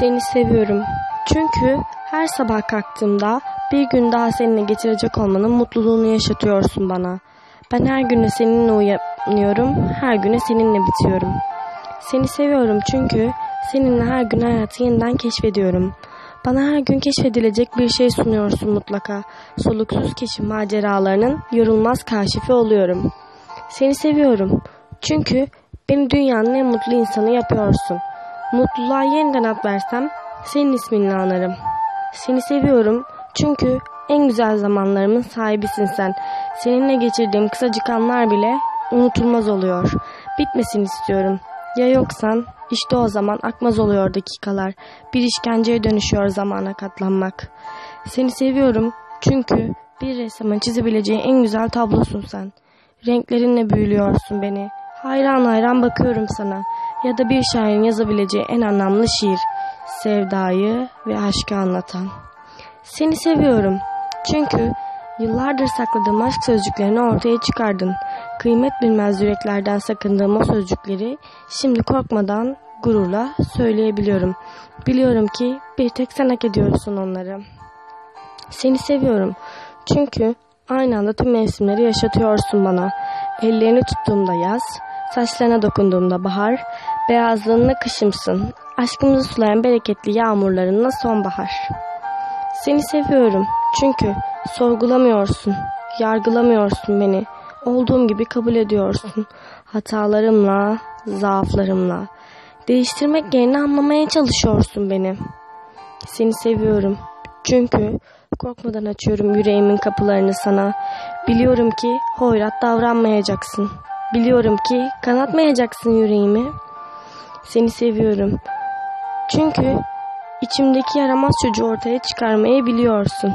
Seni seviyorum. Çünkü her sabah kalktığımda bir gün daha seninle geçirecek olmanın mutluluğunu yaşatıyorsun bana. Ben her güne seninle uyanıyorum, her güne seninle bitiyorum. Seni seviyorum çünkü seninle her gün hayatı yeniden keşfediyorum. Bana her gün keşfedilecek bir şey sunuyorsun mutlaka. Soluksuz keşif maceralarının yorulmaz kaşifi oluyorum. Seni seviyorum. Çünkü beni dünyanın en mutlu insanı yapıyorsun. Mutluluğa yeniden ad versem senin isminle anarım. Seni seviyorum çünkü en güzel zamanlarımın sahibisin sen. Seninle geçirdiğim kısacık anlar bile unutulmaz oluyor. Bitmesin istiyorum. Ya yoksan işte o zaman akmaz oluyor dakikalar. Bir işkenceye dönüşüyor zamana katlanmak. Seni seviyorum çünkü bir ressamın çizebileceği en güzel tablosun sen. Renklerinle büyülüyorsun beni. Hayran hayran bakıyorum sana. Ya da bir şairin yazabileceği en anlamlı şiir. Sevdayı ve aşkı anlatan. Seni seviyorum. Çünkü yıllardır sakladığım aşk sözcüklerini ortaya çıkardın. Kıymet bilmez yüreklerden sakındığım o sözcükleri şimdi korkmadan gururla söyleyebiliyorum. Biliyorum ki bir tek sen hak ediyorsun onları. Seni seviyorum. Çünkü aynı anda tüm mevsimleri yaşatıyorsun bana. Ellerini tuttuğumda yaz, saçlarına dokunduğumda bahar, beyazlığınla kışımsın. Aşkımızı sulayan bereketli yağmurlarınla sonbahar. Seni seviyorum. Çünkü sorgulamıyorsun, yargılamıyorsun beni. Olduğum gibi kabul ediyorsun. Hatalarımla, zaaflarımla. Değiştirmek yerine anlamaya çalışıyorsun beni. Seni seviyorum. Çünkü korkmadan açıyorum yüreğimin kapılarını sana. Biliyorum ki hoyrat davranmayacaksın. Biliyorum ki kanatmayacaksın yüreğimi. Seni seviyorum. Çünkü içimdeki yaramaz çocuğu ortaya çıkarmayı biliyorsun.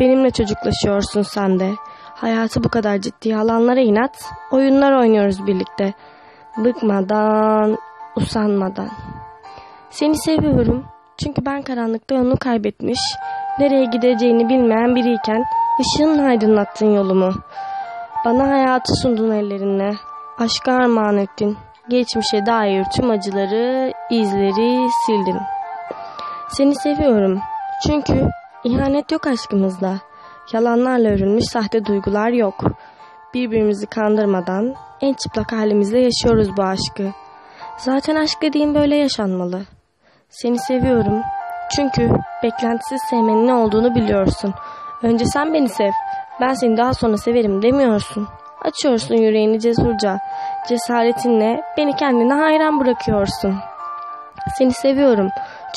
Benimle çocuklaşıyorsun sen de. Hayatı bu kadar ciddi alanlara inat, oyunlar oynuyoruz birlikte. Bıkmadan, usanmadan. Seni seviyorum. Çünkü ben karanlıkta yolunu kaybetmiş, nereye gideceğini bilmeyen biriyken ışığınla aydınlattın yolumu. Bana hayatı sundun ellerinle, aşka armağan ettin. Geçmişe dair tüm acıları, izleri sildin. Seni seviyorum. Çünkü ihanet yok aşkımızda. Yalanlarla örülmüş sahte duygular yok. Birbirimizi kandırmadan en çıplak halimizle yaşıyoruz bu aşkı. Zaten aşk dediğim böyle yaşanmalı. Seni seviyorum. Çünkü beklentisiz sevmenin ne olduğunu biliyorsun. Önce sen beni sev. Ben seni daha sonra severim demiyorsun. Açıyorsun yüreğini cesurca. Cesaretinle beni kendine hayran bırakıyorsun. Seni seviyorum.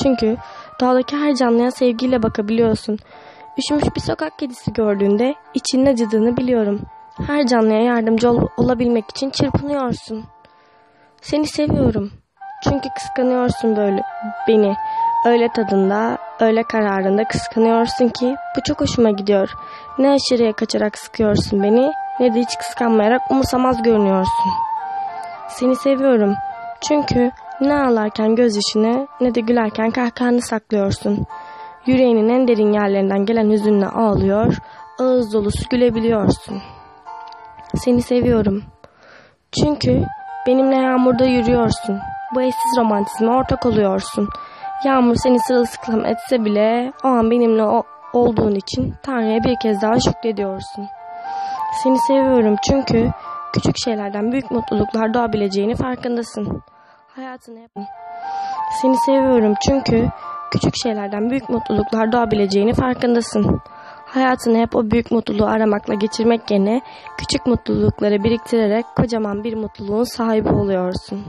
Çünkü doğadaki her canlıya sevgiyle bakabiliyorsun. Üşümüş bir sokak kedisi gördüğünde içinin acıdığını biliyorum. Her canlıya yardımcı ol olabilmek için çırpınıyorsun. Seni seviyorum. Çünkü kıskanıyorsun böyle beni. Öyle tadında, öyle kararında kıskanıyorsun ki bu çok hoşuma gidiyor. Ne aşırıya kaçarak sıkıyorsun beni ne de hiç kıskanmayarak umursamaz görünüyorsun. Seni seviyorum. Çünkü ne ağlarken gözyaşını ne de gülerken kahkahanı saklıyorsun. Yüreğinin en derin yerlerinden gelen hüzünle ağlıyor, ağız dolusu gülebiliyorsun. Seni seviyorum. Çünkü benimle yağmurda yürüyorsun. Bu eşsiz romantizme ortak oluyorsun. Yağmur seni sırılsıklam etse bile o an benimle o olduğun için Tanrı'ya bir kez daha şükrediyorsun. Seni seviyorum çünkü küçük şeylerden büyük mutluluklar doğabileceğini farkındasın. Hayatını hep... Seni seviyorum çünkü küçük şeylerden büyük mutluluklar doğabileceğini farkındasın. Hayatını hep o büyük mutluluğu aramakla geçirmek yerine küçük mutlulukları biriktirerek kocaman bir mutluluğun sahibi oluyorsun.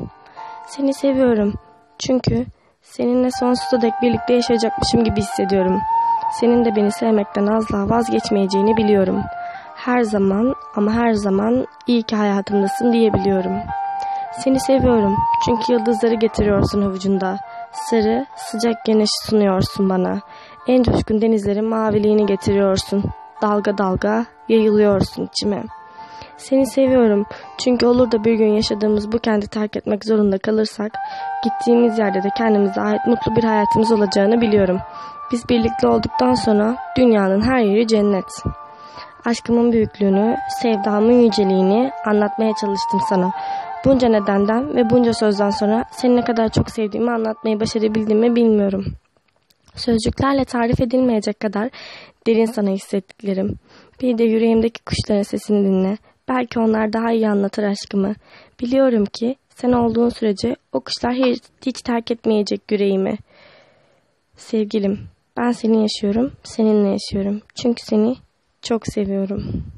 Seni seviyorum. Çünkü seninle sonsuza dek birlikte yaşayacakmışım gibi hissediyorum. Senin de beni sevmekten asla vazgeçmeyeceğini biliyorum. Her zaman ama her zaman iyi ki hayatımdasın diyebiliyorum. Seni seviyorum çünkü yıldızları getiriyorsun avucunda. Sarı, sıcak güneşi sunuyorsun bana. En coşkun denizlerin maviliğini getiriyorsun. Dalga dalga yayılıyorsun içime. Seni seviyorum çünkü olur da bir gün yaşadığımız bu kenti terk etmek zorunda kalırsak gittiğimiz yerde de kendimize ait mutlu bir hayatımız olacağını biliyorum. Biz birlikte olduktan sonra dünyanın her yeri cennet. Aşkımın büyüklüğünü, sevdamın yüceliğini anlatmaya çalıştım sana. Bunca nedenden ve bunca sözden sonra seni ne kadar çok sevdiğimi anlatmayı başarabildiğimi bilmiyorum. Sözcüklerle tarif edilmeyecek kadar derin sana hissettiklerim. Bir de yüreğimdeki kuşların sesini dinle. Belki onlar daha iyi anlatır aşkımı. Biliyorum ki sen olduğun sürece o kuşlar hiç, hiç terk etmeyecek yüreğimi. Sevgilim, ben seni yaşıyorum, seninle yaşıyorum. Çünkü seni çok seviyorum.''